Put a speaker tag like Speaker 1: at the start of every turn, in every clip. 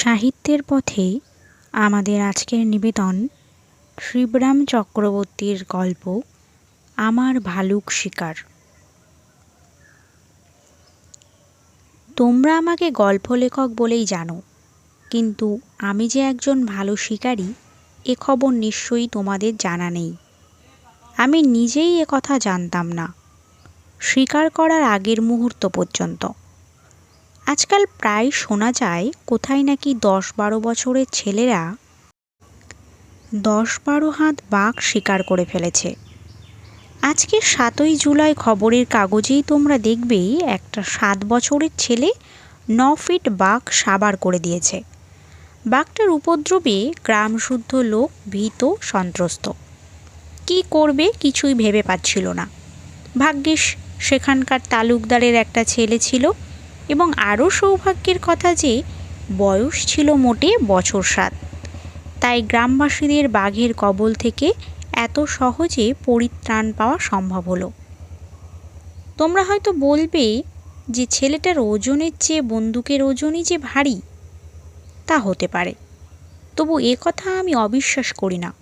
Speaker 1: সাহিত্যের পথে আমাদের আজকের নিবেদন শিবরাম চক্রবর্তীর গল্প, আমার ভালুক শিকার। তোমরা আমাকে গল্প লেখক বলেই জানো, কিন্তু আমি যে একজন ভালো শিকারী, এ খবর নিশ্চয়ই তোমাদের জানা নেই। আমি নিজেই কথা জানতাম না। শিকার করার আগের মুহূর্ত পর্যন্ত। আজকাল প্রায় শোনা যায়, কোথায় নাকি দশ বারো বছরের ছেলেরা দশ বারো হাত বাঘ শিকার করে ফেলেছে। আজকে সাতই জুলাই খবরের কাগজেই তোমরা দেখবে, একটা সাত বছরের ছেলে ন ফিট বাঘ সাবার করে দিয়েছে। বাঘটার উপদ্রবে গ্রামশুদ্ধ লোক ভীত, সন্ত্রস্ত। কি করবে কিছুই ভেবে পাচ্ছিল না। ভাগ্যিস, সেখানকার তালুকদারের একটা ছেলে ছিল। এবং আরও সৌভাগ্যের কথা যে, বয়স ছিল মোটে বছর সাত। তাই গ্রামবাসীদের বাঘের কবল থেকে এত সহজে পরিত্রাণ পাওয়া সম্ভব হলো। তোমরা হয়তো বলবে যে, ছেলেটার ওজনের চেয়ে বন্দুকের ওজনই যে ভারী, তা হতে পারে। তবু এ কথা আমি অবিশ্বাস করি না।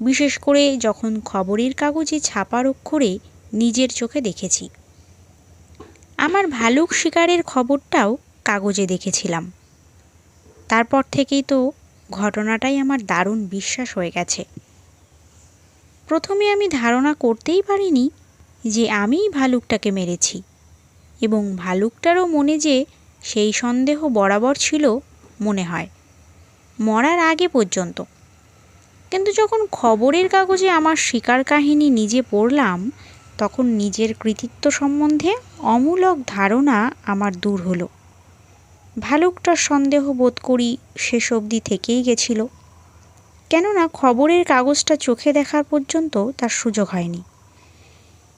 Speaker 1: বিশেষ করে যখন খবরের কাগজে ছাপার অক্ষরে নিজের চোখে দেখেছি। আমার ভালুক শিকারের খবরটাও কাগজে দেখেছিলাম। তারপর থেকেই তো ঘটনাটাই আমার দারুণ বিশ্বাস হয়ে গেছে। প্রথমে আমি ধারণা করতেই পারিনি যে আমিই ভালুকটাকে মেরেছি এবং ভালুকটারও মনে যে সেই সন্দেহ বরাবর ছিল মনে হয়, মরার আগে পর্যন্ত। কিন্তু যখন খবরের কাগজে আমার শিকার কাহিনী নিজে পড়লাম তখন নিজের কৃতিত্ব সম্বন্ধে অমূলক ধারণা আমার দূর হলো। ভালুকটার সন্দেহ বোধ করি শেষ অবধি থেকেই গেছিল। কেননা খবরের কাগজটা চোখে দেখার পর্যন্ত তার সুযোগ হয়নি।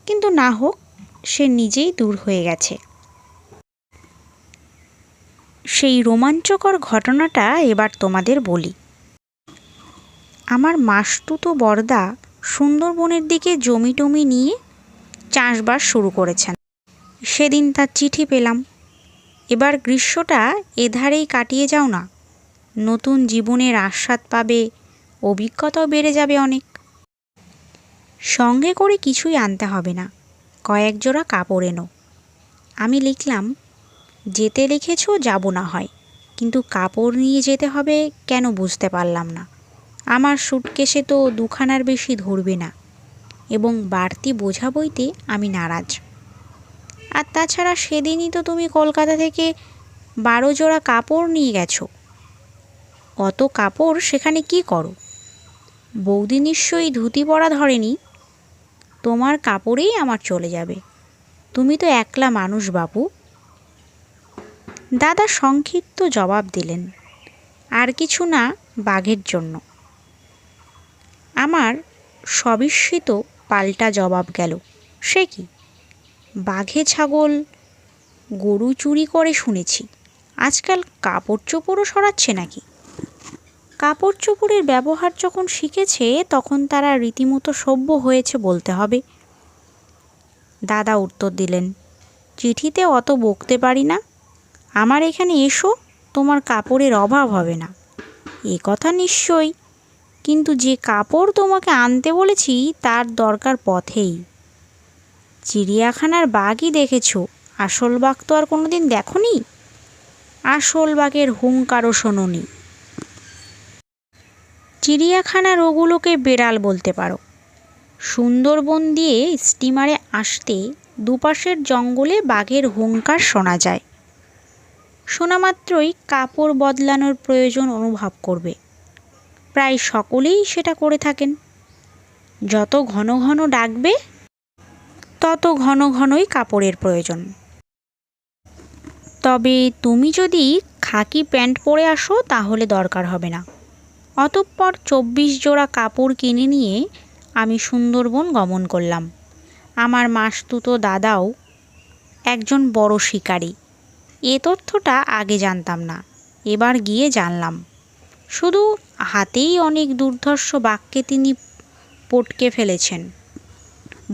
Speaker 1: কিন্তু না হোক, সে নিজেই দূর হয়ে গেছে। সেই রোমাঞ্চকর ঘটনাটা এবার তোমাদের বলি। আমার মাসতুতো বরদা সুন্দরবনের দিকে জমি টমি নিয়ে চাষবাস শুরু করেছেন। সেদিন তার চিঠি পেলাম। এবার গ্রীষ্মটা এধারেই কাটিয়ে যাও না। নতুন জীবনের আস্বাদ পাবে, অভিজ্ঞতাও বেড়ে যাবে অনেক। সঙ্গে করে কিছুই আনতে হবে না, কয়েক জোড়া কাপড় এনো। আমি লিখলাম, যেতে লিখেছ যাব না হয়, কিন্তু কাপড় নিয়ে যেতে হবে কেন বুঝতে পারলাম না। আমার সুটকেসে তো দুখানার বেশি ধরবে না। এবং বাড়তি বোঝা বইতে আমি নারাজ। আর তাছাড়া সেদিনই তো তুমি কলকাতা থেকে বারো জোড়া কাপড় নিয়ে গেছো। অত কাপড় সেখানে কি করো? বৌদি নিশ্চয়ই ধুতি পরা ধরেনি। তোমার কাপড়েই আমার চলে যাবে। তুমি তো একলা মানুষ বাবু দাদা সংক্ষিপ্ত জবাব দিলেন, আর কিছু না বাঘের জন্য। আমার সবিস্মিত পাল্টা জবাব গেল, সে কি? বাঘে ছাগল, গরু চুরি করে শুনেছি। আজকাল কাপড় চোপড়ও সরাচ্ছে নাকি? কাপড় চোপড়ের ব্যবহার যখন শিখেছে, তখন তারা রীতিমতো সভ্য হয়েছে বলতে হবে। দাদা উত্তর দিলেন, চিঠিতে অত বকতে পারি না। আমার এখানে এসো, তোমার কাপড়ের অভাব হবে না। এ কথা নিশ্চয়ই কিন্তু যে কাপড় তোমাকে আনতে বলেছি, তার দরকার পথেই। চিড়িয়াখানার বাঘই দেখেছ, আসল বাঘ তো আর কোনো দিন দেখনি? আসল বাঘের হুঙ্কারও শোনোনি। চিড়িয়াখানার ওগুলোকে বেড়াল বলতে পারো। সুন্দরবন দিয়ে স্টিমারে আসতে দুপাশের জঙ্গলে বাঘের হুঙ্কার শোনা যায়। শোনা মাত্রই কাপড় বদলানোর প্রয়োজন অনুভব করবে। প্রায় সকলেই সেটা করে থাকেন। যত ঘন ঘন ডাকবে, তত ঘন ঘনই কাপড়ের প্রয়োজন। তবে তুমি যদি খাকি প্যান্ট পরে আসো, তাহলে দরকার হবে না। অতঃপর চব্বিশ জোড়া কাপড় কিনে নিয়ে আমি সুন্দরবন গমন করলাম। আমার মাসতুতো দাদাও একজন বড় শিকারী। এ তথ্যটা আগে জানতাম না, এবার গিয়ে জানলাম। শুধু হাতেই অনেক দুর্ধর্ষ বাঘকে তিনি পটকে ফেলেছেন।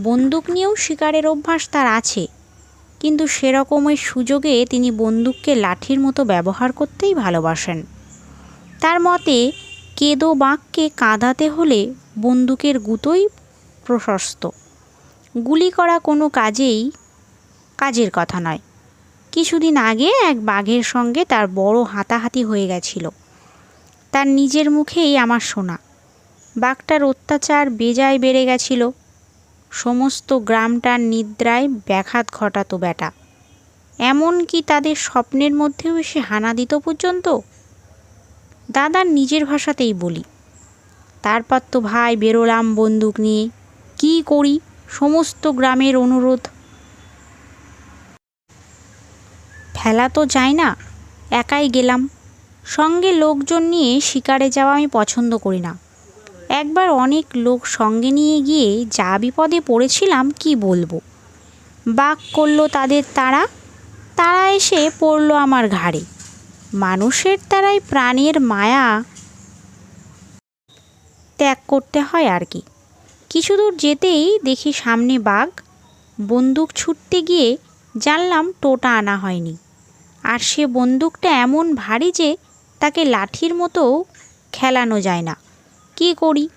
Speaker 1: বন্দুক নিয়েও শিকারের অভ্যাস তার আছে, কিন্তু সেরকমের সুযোগে তিনি বন্দুককে লাঠির মতো ব্যবহার করতেই ভালোবাসেন। তার মতে, কেদো বাঘকে কাঁদাতে হলে বন্দুকের গুতোই প্রশস্ত। গুলি করা কোনো কাজেই কাজের কথা নয়। কিছুদিন আগে এক বাঘের সঙ্গে তার বড় হাতাহাতি হয়ে গেছিল। তার নিজের মুখেই আমার শোনা বাঘটার অত্যাচার বেজায় বেড়ে গেছিল। সমস্ত গ্রামটার নিদ্রায় ব্যাঘাত ঘটাতো বেটা এমন কি তাদের স্বপ্নের মধ্যেও এসে হানা দিত পর্যন্ত? দাদার নিজের ভাষাতেই বলি। তারপর তো ভাই বেরোলাম বন্দুক নিয়ে। কী করি? সমস্ত গ্রামের অনুরোধ। ফেলা তো যায় না। একাই গেলাম। সঙ্গে লোকজন নিয়ে শিকারে যাওয়া আমি পছন্দ করি না। একবার অনেক লোক সঙ্গে নিয়ে গিয়ে যা বিপদে পড়েছিলাম কি বলব? বাঘ করল তাদের তারা তারা এসে পড়ল আমার ঘাড়ে। মানুষের দ্বারাই প্রাণের মায়া ত্যাগ করতে হয় আর কি। কিছু দূর যেতেই দেখি সামনে বাঘ, বন্দুক ছুটতে গিয়ে জানলাম টোটা আনা হয়নি। আর সে বন্দুকটা এমন ভারী যে তাকে লাঠির মতো খেলানো যায় না। কি করি?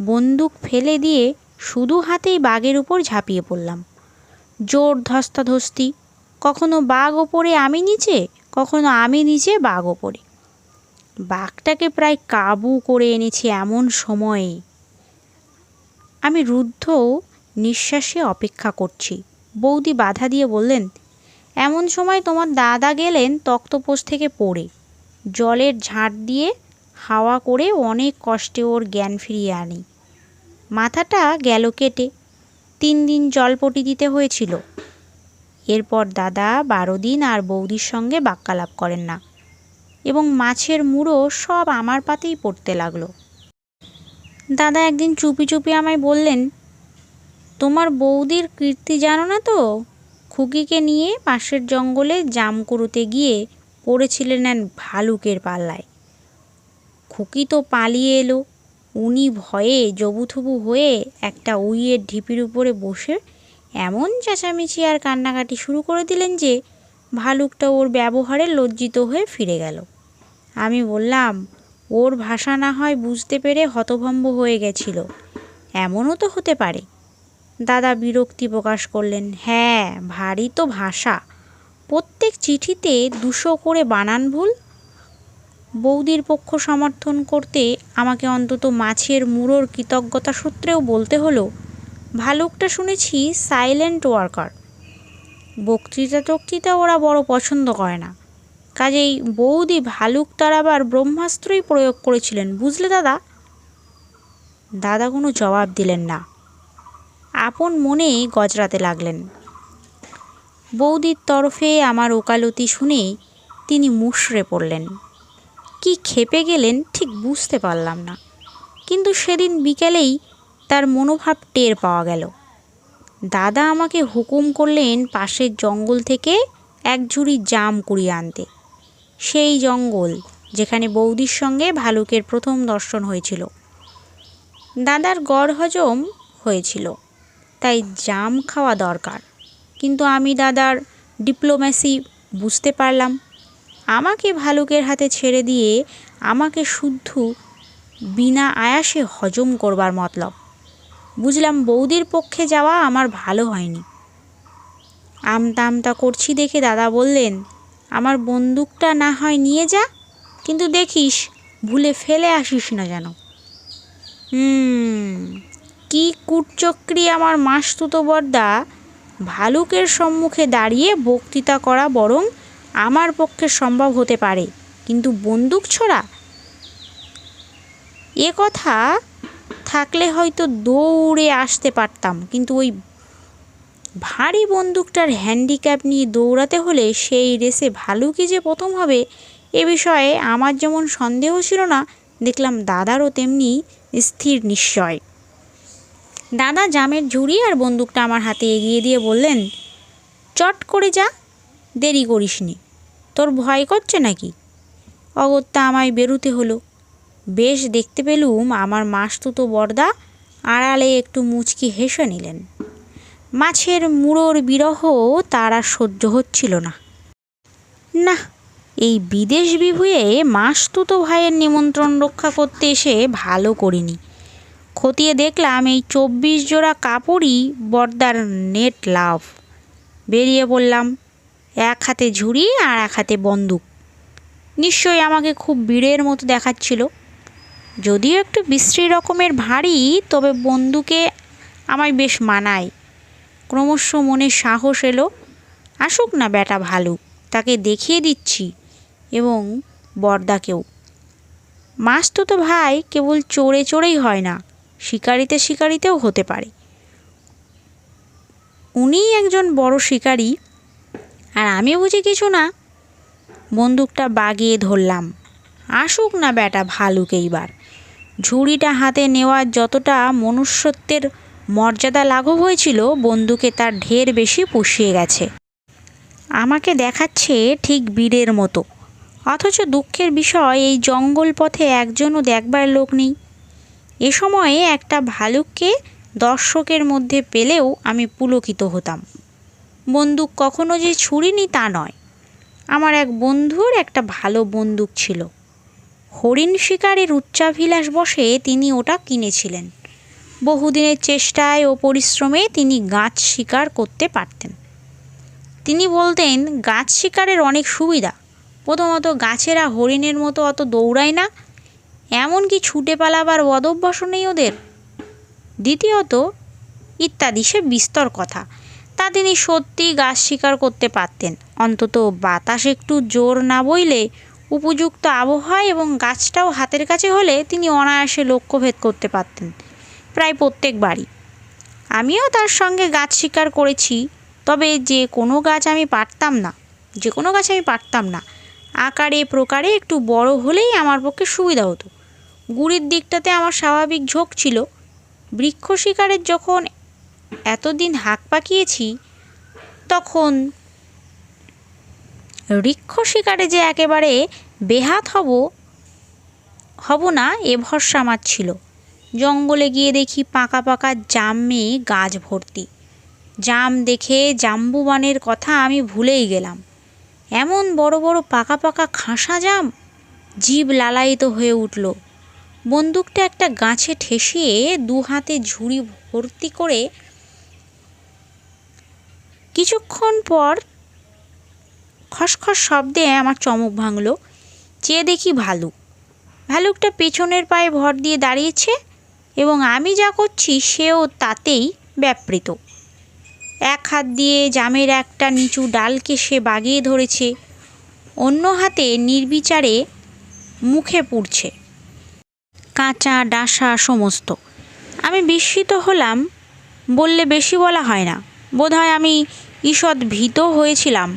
Speaker 1: বন্দুক ফেলে দিয়ে শুধু হাতেই বাঘের উপর ঝাঁপিয়ে পড়লাম। জোর ধস্তাধস্তি। কখনো বাঘ ওপরে, আমি নিচে? কখনো আমি নিচে, বাঘ ওপরে। বাঘটাকে প্রায় কাবু করে এনেছি এমন সময়ে। আমি রুদ্ধ নিঃশ্বাসে অপেক্ষা করছি। বৌদি বাধা দিয়ে বললেন, এমন সময় তোমার দাদা গেলেন তক্তপোষ থেকে পড়ে। জলের ঝাঁট দিয়ে হাওয়া করে অনেক কষ্টে ওর জ্ঞান ফিরিয়ে আনি। মাথাটা গেল কেটে। তিন দিন জলপটি দিতে হয়েছিল। এরপর দাদা, বারো দিন আর বৌদির সঙ্গে বাক্যালাপ করেন না এবং মাছের মুড়ো সব আমার পাতেই পড়তে লাগল। দাদা একদিন চুপি চুপি আমায় বললেন, তোমার বৌদির কীর্তি জানো না তো? খুকিকে নিয়ে পাশের জঙ্গলে জাম কুড়োতে গিয়ে পড়েছিলেন এক ভালুকের পাল্লায়। খুকি তো পালিয়ে এলো। উনি ভয়ে জবুথবু হয়ে একটা উইয়ের ঢিপির উপরে বসে এমন চেঁচামেচি আর কান্নাকাটি শুরু করে দিলেন যে ভালুকটা ওর ব্যবহারে লজ্জিত হয়ে ফিরে গেল। আমি বললাম, ওর ভাষা না হয় বুঝতে পেরে হতভম্ব হয়ে গেছিল। এমনও তো হতে পারে। দাদা বিরক্তি প্রকাশ করলেন হ্যাঁ ভারী তো ভাষা। প্রত্যেক চিঠিতে দুশো করে বানান ভুল। বৌদির পক্ষ সমর্থন করতে আমাকে অন্তত মাছের মুড়োর কৃতজ্ঞতা সূত্রেও বলতে হলো, ভালুকটা শুনেছি সাইলেন্ট ওয়ার্কার বক্তৃতা টক্তৃতা ওরা বড় পছন্দ করে না। কাজেই বৌদি ভালুক তার আবার ব্রহ্মাস্ত্রই প্রয়োগ করেছিলেন, বুঝলে দাদা? দাদা কোনো জবাব দিলেন না। আপন মনেই গজরাতে লাগলেন। বৌদির তরফে আমার ওকালতি শুনে তিনি মুষড়ে পড়লেন। কি খেপে গেলেন ঠিক বুঝতে পারলাম না। কিন্তু সেদিন বিকেলেই তার মনোভাব টের পাওয়া গেল। দাদা আমাকে হুকুম করলেন পাশের জঙ্গল থেকে এক ঝুড়ি জাম কুড়িয়ে আনতে। সেই জঙ্গল যেখানে বৌদির সঙ্গে ভালুকের প্রথম দর্শন হয়েছিল। দাদার গড় হজম হয়েছিল। তাই জাম খাওয়া দরকার। কিন্তু আমি দাদার ডিপ্লোম্যাসি বুঝতে পারলাম। আমাকে ভালুকের হাতে ছেড়ে দিয়ে আমাকে শুদ্ধ বিনা আয়াসে হজম করবার মতলব। বুঝলাম বৌদির পক্ষে যাওয়া আমার ভালো হয়নি। আমতা আমতা করছি দেখে দাদা বললেন, আমার বন্দুকটা না হয় নিয়ে যা, কিন্তু দেখিস, ভুলে ফেলে আসিস না যেন। হুম, কি কুটচক্রি আমার মাসতুতো বর্দা ভালুকের সম্মুখে দাঁড়িয়ে বক্তৃতা করা বরং আমার পক্ষে সম্ভব হতে পারে। কিন্তু বন্দুক ছোড়া? এ কথা থাকলে হয়তো দৌড়ে আসতে পারতাম, কিন্তু ওই ভারী বন্দুকটার হ্যান্ডিক্যাপ নিয়ে দৌড়াতে হলে সেই রেসে ভালুকই যে প্রথম হবে, এ বিষয়ে আমার যেমন সন্দেহ ছিল না, দেখলাম দাদারও তেমনি স্থির নিশ্চয়। দাদা জামের ঝুড়ি আর বন্দুকটা আমার হাতে এগিয়ে দিয়ে বললেন, চট করে যা, দেরি করিস নি তোর ভয় করছে নাকি? অগত্যা আমায় বেরুতে হলো। বেশ দেখতে পেলুম আমার মাসতুতো বর্দা আড়ালে একটু মুচকি হেসে নিলেন। মাছের মুড়োর বিরহ তার আর সহ্য হচ্ছিল না। না, এই বিদেশ বিভুয়ে মাসতুতো ভাইয়ের নিমন্ত্রণ রক্ষা করতে এসে ভালো করিনি। খতিয়ে দেখলাম এই চব্বিশ জোড়া কাপড়ই বর্দার নেট লাভ। বেরিয়ে পড়লাম, এক হাতে ঝুড়ি আর এক হাতে বন্দুক। নিশ্চয়ই আমাকে খুব বীরের মতো দেখাচ্ছিল। যদিও একটু বিশ্রী রকমের ভারী, তবে বন্দুকে আমায় বেশ মানায়। ক্রমশ মনে সাহস এলো, আসুক না ব্যাটা ভালো তাকে দেখিয়ে দিচ্ছি এবং বর্দাকেও। তো তো ভাই কেবল চড়ে চড়েই হয় না শিকারিতে শিকারিতেও হতে পারে। উনিই একজন বড় শিকারী আর আমি বুঝি কিছু না। বন্দুকটা বাগিয়ে ধরলাম। আসুক না ব্যাটা ভালুক এইবার। ঝুড়িটা হাতে নেওয়ার যতটা মনুষ্যত্বের মর্যাদা লাঘব হয়েছিল, বন্দুকে তার ঢের বেশি পুষিয়ে গেছে। আমাকে দেখাচ্ছে ঠিক বীরের মতো। অথচ দুঃখের বিষয়, এই জঙ্গল পথে একজনও দেখবার লোক নেই। এ সময়ে একটা ভালুককে দর্শকের মধ্যে পেলেও আমি পুলকিত হতাম। বন্দুক কখনো যে ছুড়িনি তা নয়। আমার এক বন্ধুর একটা ভালো বন্দুক ছিল। হরিণ শিকারের উচ্চাভিলাষ বসে তিনি ওটা কিনেছিলেন। বহুদিনের চেষ্টায় ও পরিশ্রমে তিনি গাছ শিকার করতে পারতেন। তিনি বলতেন, গাছ শিকারের অনেক সুবিধা। প্রথমত গাছেরা হরিণের মতো অত দৌড়ায় না এমনকি ছুটে পালাবার বদভ্যাসও নেই ওদের। দ্বিতীয়ত, ইত্যাদি সে বিস্তর কথা। তা তিনি সত্যি গাছ শিকার করতে পারতেন। অন্তত বাতাস একটু জোর না বইলে উপযুক্ত আবহাওয়া এবং গাছটাও হাতের কাছে হলে তিনি অনায়াসে লক্ষ্যভেদ করতে পারতেন, প্রায় প্রত্যেকবারই আমিও তার সঙ্গে গাছ শিকার করেছি, তবে যে কোনো গাছ আমি পারতাম না, যে কোনো গাছ আমি পারতাম না। আকারে প্রকারে একটু বড় হলেই আমার পক্ষে সুবিধা হতো। গুড়ির দিকটাতে আমার স্বাভাবিক ঝোঁক ছিল। বৃক্ষ শিকারের যখন এতদিন হাঁক পাকিয়েছি, তখন বৃক্ষ শিকারে যে একেবারে বেহাত হব হব না, এ ভরসা আমার ছিল। জঙ্গলে গিয়ে দেখি পাকা পাকা জামে গাছ ভর্তি। জাম দেখে জাম্বুবানের কথা আমি ভুলেই গেলাম। এমন বড় বড় পাকা পাকা খাসা জাম, জীব লালায়িত হয়ে উঠল। বন্দুকটা একটা গাছে ঠেসিয়ে দু হাতে ঝুড়ি ভর্তি করে কিছুক্ষণ পর খসখস শব্দে আমার চমক ভাঙলো। চেয়ে দেখি ভালুক। ভালুকটা পেছনের পায়ে ভর দিয়ে দাঁড়িয়েছে এবং আমি যা করছি সেও তাতেই ব্যাপৃত। এক হাত দিয়ে জামের একটা নিচু ডালকে সে বাগিয়ে ধরেছে। অন্য হাতে নির্বিচারে মুখে পুড়ছে। কাঁচা, ডাসা সমস্ত। আমি বিস্মিত হলাম, বললে বেশি বলা হয় না। বোধহয় আমি ঈষৎ ভীত হয়েছিলাম।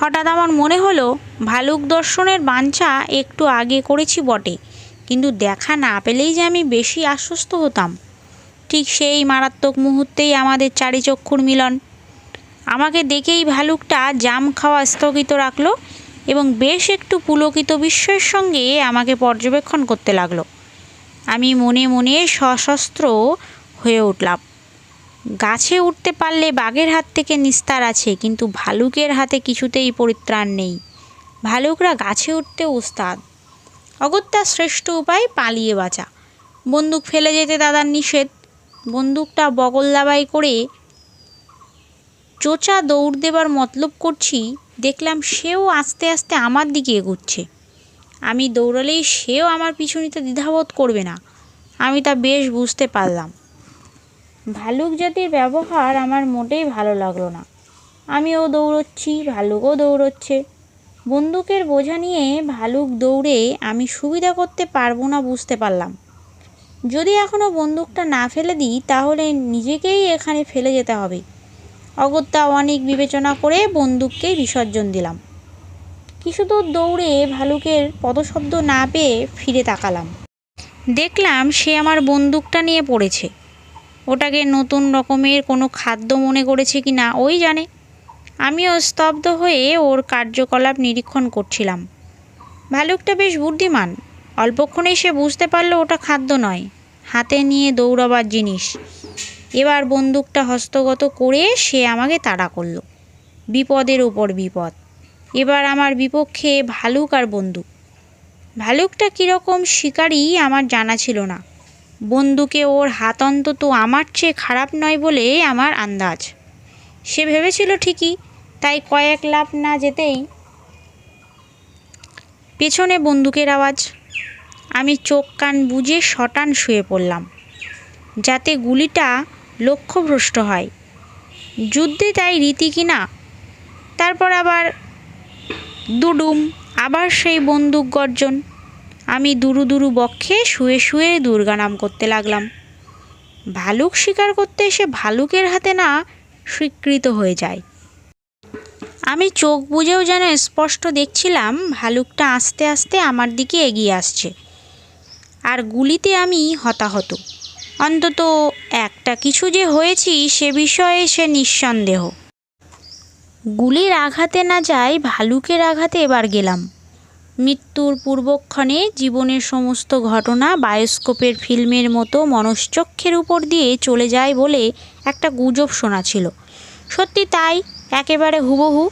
Speaker 1: হঠাৎ আমার মনে হলো, ভালুক দর্শনের বাঞ্ছা একটু আগে করেছি বটে, কিন্তু দেখা না পেলেই যে আমি বেশি আশ্বস্ত হতাম। ঠিক সেই মারাত্মক মুহূর্তেই আমাদের চারিচক্ষুর মিলন। আমাকে দেখেই ভালুকটা জাম খাওয়া স্থগিত রাখল এবং বেশ একটু পুলকিত বিস্ময়ের সঙ্গে আমাকে পর্যবেক্ষণ করতে লাগল। আমি মনে মনে সশস্ত্র হয়ে উঠলাম। গাছে উঠতে পারলে বাঘের হাত থেকে নিস্তার আছে, কিন্তু ভালুকের হাতে কিছুতেই পরিত্রাণ নেই। ভালুকরা গাছে উঠতে উস্তাদ। অগত্যা শ্রেষ্ঠ উপায় পালিয়ে বাঁচা। বন্দুক ফেলে যেতে দাদার নিষেধ। বন্দুকটা বগল দাবাই করে চোচা দৌড় দেবার মতলব করছি, দেখলাম সেও আস্তে আস্তে আমার দিকে এগুচ্ছে। আমি দৌড়ালেই সেও আমার পিছু দ্বিধাবোধ করবে না। আমি তা বেশ বুঝতে পারলাম। ভালুক জাতির ব্যবহার আমার মোটেই ভালো লাগল না। আমিও দৌড়চ্ছি, ভালুকও দৌড়চ্ছে। বন্দুকের বোঝা নিয়ে ভালুক দৌড়ে আমি সুবিধা করতে পারব না বুঝতে পারলাম। যদি এখনও বন্দুকটা না ফেলে দিই, তাহলে নিজেকেই এখানে ফেলে যেতে হবে। অগত্যা অনেক বিবেচনা করে বন্দুককেই বিসর্জন দিলাম। কিছু দূর দৌড়ে ভালুকের পদশব্দ না পেয়ে ফিরে তাকালাম। দেখলাম সে আমার বন্দুকটা নিয়ে পড়েছে। ওটাকে নতুন রকমের কোনো খাদ্য মনে করেছে কি না, ওই জানে। আমিও স্তব্ধ হয়ে ওর কার্যকলাপ নিরীক্ষণ করছিলাম। ভালুকটা বেশ বুদ্ধিমান। অল্পক্ষণেই সে বুঝতে পারল ওটা খাদ্য নয়, হাতে নিয়ে দৌড়াবার জিনিস। এবার বন্দুকটা হস্তগত করে সে আমাকে তাড়া করল। বিপদের উপর বিপদ। এবার আমার বিপক্ষে ভালুক আর বন্দুক। ভালুকটা কীরকম শিকারী আমার জানা ছিল না। বন্দুকে ওর হাত অন্তত আমার চেয়ে খারাপ নয় বলে আমার আন্দাজ। সে ভেবেছিল ঠিকই, তাই কয়েক লাভ না যেতেই পেছনে বন্দুকের আওয়াজ। আমি চোখ কান বুজে শটান শুয়ে পড়লাম, যাতে গুলিটা লক্ষ্যভ্রষ্ট হয়। যুদ্ধে তাই রীতি কি না তারপর আবার দুডুম, আবার সেই বন্দুক গর্জন। আমি দুরু দুরু বক্ষে শুয়ে শুয়ে দুর্গা নাম করতে লাগলাম। ভালুক শিকার করতে এসে ভালুকের হাতে না স্বীকৃত হয়ে যায়। আমি চোখ বুজেও যেন স্পষ্ট দেখছিলাম, ভালুকটা আস্তে আস্তে আমার দিকে এগিয়ে আসছে। আর গুলিতে আমি হতাহত। অন্তত একটা কিছু যে হয়েছি সে বিষয়ে সে নিঃসন্দেহ। গুলির আঘাতে না যাই ভালুকের আঘাতে এবার গেলাম। মৃত্যুর পূর্বক্ষণে জীবনের সমস্ত ঘটনা বায়োস্কোপের ফিল্মের মতো মনশ্চক্ষের উপর দিয়ে চলে যায় বলে একটা গুজব শোনা ছিল। সত্যি তাই, একেবারে হুবহু।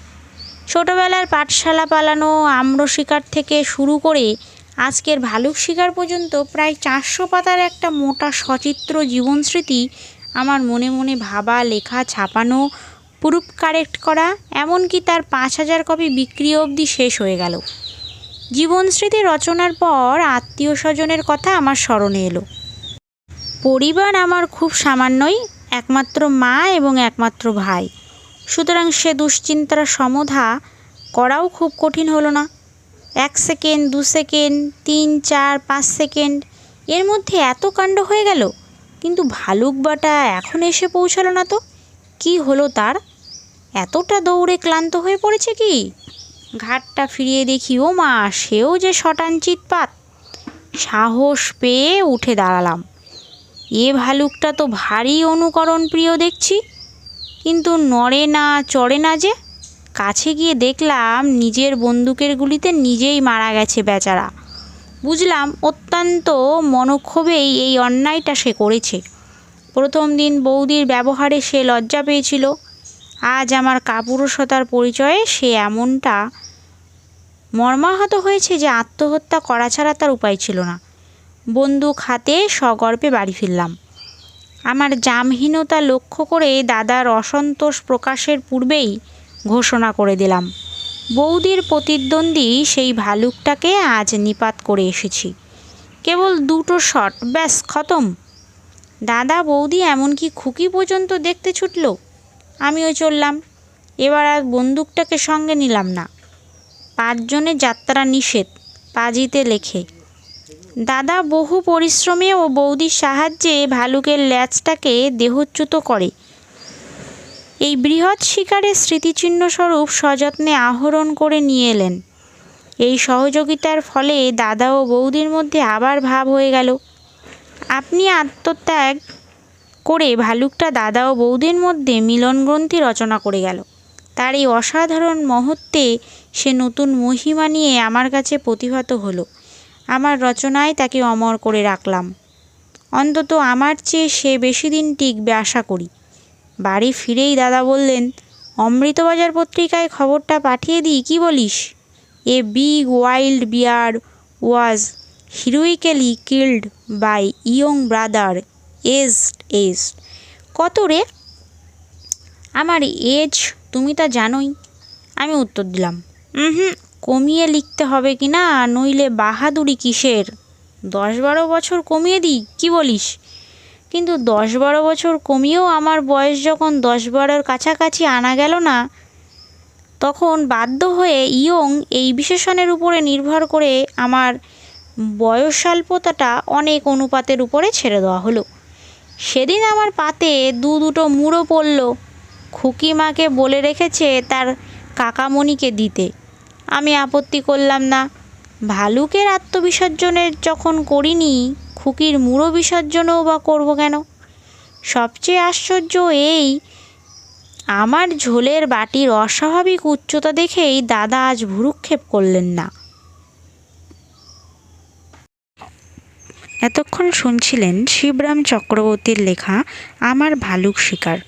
Speaker 1: ছোটোবেলার পাঠশালা পালানো আম্র শিকার থেকে শুরু করে আজকের ভালুক শিকার পর্যন্ত প্রায় চারশো পাতার একটা মোটা সচিত্র জীবনস্মৃতি আমার মনে মনে ভাবা, লেখা, ছাপানো প্রুফ কারেক্ট করা, এমনকি তার পাঁচ হাজার কপি বিক্রি অবধি শেষ হয়ে গেল। জীবনস্মৃতি রচনার পর আত্মীয় স্বজনের কথা আমার স্মরণে এলো। পরিবার আমার খুব সামান্যই, একমাত্র মা এবং একমাত্র ভাই। সুতরাং সে দুশ্চিন্তার সমধা করাও খুব কঠিন হলো না। এক সেকেন্ড, দু সেকেন্ড, তিন, চার, পাঁচ সেকেন্ড, এর মধ্যে এত কাণ্ড হয়ে গেল, কিন্তু ভালুক বাটা এখন এসে পৌঁছালো না তো? কি হলো তার? এতটা দৌড়ে ক্লান্ত হয়ে পড়েছে কি? ঘাটটা ফিরিয়ে দেখি, ও মা, সেও যে শটান চিৎপাত সাহস পেয়ে উঠে দাঁড়ালাম। এ ভালুকটা তো ভারী অনুকরণ প্রিয় দেখছি। কিন্তু নড়ে না, চড়ে না যে, কাছে গিয়ে দেখলাম নিজের বন্দুকের গুলিতে নিজেই মারা গেছে বেচারা। বুঝলাম অত্যন্ত মনক্ষোভেই এই অন্যায়টা সে করেছে। প্রথম দিন বৌদির ব্যবহারে সে লজ্জা পেয়েছিল। আজ আমার কাপুরুষতার পরিচয়ে সে এমনটা। মর্মাহত হয়েছে যে আত্মহত্যা করা ছাড়া তার উপায় ছিল না। বন্দুক হাতে সগর্বে বাড়ি ফিরলাম। আমার জামহীনতা লক্ষ্য করে দাদার অসন্তোষ প্রকাশের পূর্বেই ঘোষণা করে দিলাম, বৌদির প্রতিদ্বন্দ্বী সেই ভালুকটাকে আজ নিপাত করে এসেছি। কেবল দুটো শট, ব্যাস, খতম। দাদা, বৌদি এমনকি খুকি পর্যন্ত দেখতে ছুটল। আমিও চললাম। এবার আর বন্দুকটাকে সঙ্গে নিলাম না। পাঁচজনের যাত্রা নিষেধ, পাজিতে লেখে। দাদা বহু পরিশ্রমে ও বৌদির সাহায্যে ভালুকের ল্যাচটাকে দেহচ্যুত করে। এই বৃহৎ শিকারের স্মৃতিচিহ্নস্বরূপ সযত্নে আহরণ করে নিয়ে এলেন। এই সহযোগিতার ফলে দাদা ও বৌদির মধ্যে আবার ভাব হয়ে গেল। আপনি আত্মত্যাগ করে ভালুকটা দাদা ও বৌদের মধ্যে মিলন গ্রন্থি রচনা করে গেল। তার এই অসাধারণ মহত্বে সে নতুন মহিমা নিয়ে আমার কাছে প্রতিভাত হলো। আমার রচনায় তাকে অমর করে রাখলাম। অন্তত আমার চেয়ে সে বেশি দিন টিকবে আশা করি। বাড়ি ফিরেই দাদা বললেন, অমৃতবাজার পত্রিকায় খবরটা পাঠিয়ে দিই, কী বলিস? A big wild bear was heroically killed by young brother age age কত রে? আমার এজ তুমি তা জানোই। আমি উত্তর দিলাম। হুম কমিয়ে লিখতে হবে কি না? নইলে বাহাদুরি কিসের? দশ বারো বছর কমিয়ে দিই, কি বলিস? কিন্তু দশ বারো বছর কমিয়েও আমার বয়স যখন দশ বারোর কাছাকাছি আনা গেল না, তখন বাধ্য হয়ে ইয়ং এই বিশেষণের উপরে নির্ভর করে আমার বয়সাল্পতাটা অনেক অনুপাতের উপরে ছেড়ে দেওয়া হলো। সেদিন আমার পাতে দু দুটো মুড়ো পড়ল। খুকি মাকে বলে রেখেছে তার কাকামণিকে দিতে। আমি আপত্তি করলাম না। ভালুকের আত্মবিসর্জনের যখন করিনি, খুকির মুড়ো বিসর্জনও বা করব কেন? সবচেয়ে আশ্চর্য এই, আমার ঝোলের বাটির অস্বাভাবিক উচ্চতা দেখেই দাদা আজ ভুরুক্ষেপ করলেন না। এতক্ষণ শুনছিলেন শিবরাম চক্রবর্তীর লেখা আমার ভালুক শিকার।